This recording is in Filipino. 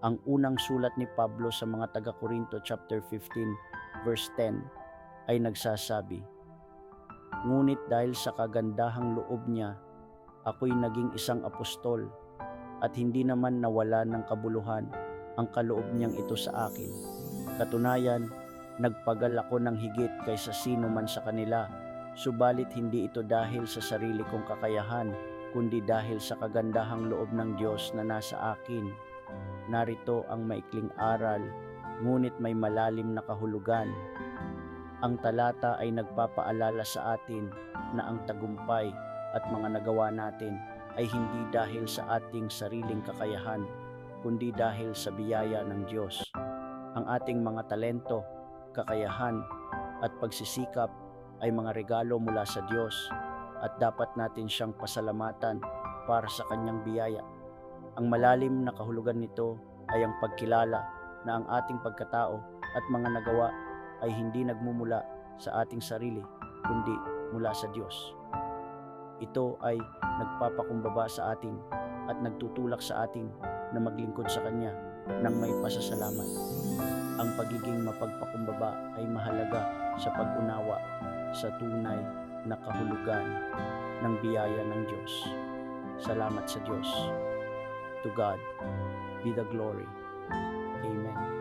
Ang unang sulat ni Pablo sa mga taga-Korinto chapter 15 verse 10 ay nagsasabi, Ngunit dahil sa kagandahang loob niya, ako'y naging isang apostol at hindi naman nawala ng kabuluhan ang kaloob niyang ito sa akin. Katunayan, nagpagal ako ng higit kaysa sino man sa kanila, subalit hindi ito dahil sa sarili kong kakayahan, kundi dahil sa kagandahang loob ng Diyos na nasa akin. Narito ang maikling aral, ngunit may malalim na kahulugan. Ang talata ay nagpapaalala sa atin na ang tagumpay at mga nagawa natin ay hindi dahil sa ating sariling kakayahan, kundi dahil sa biyaya ng Diyos. Ang ating mga talento, kakayahan at pagsisikap ay mga regalo mula sa Diyos at dapat natin siyang pasalamatan para sa kanyang biyaya. Ang malalim na kahulugan nito ay ang pagkilala na ang ating pagkatao at mga nagawa ay hindi nagmumula sa ating sarili kundi mula sa Diyos. Ito ay nagpapakumbaba sa atin at nagtutulak sa atin na maglingkod sa Kanya ng may pasasalamat. Ang pagiging mapagpakumbaba ay mahalaga sa pag-unawa sa tunay na kahulugan ng biyaya ng Diyos. Salamat sa Diyos. To God be the glory. Amen.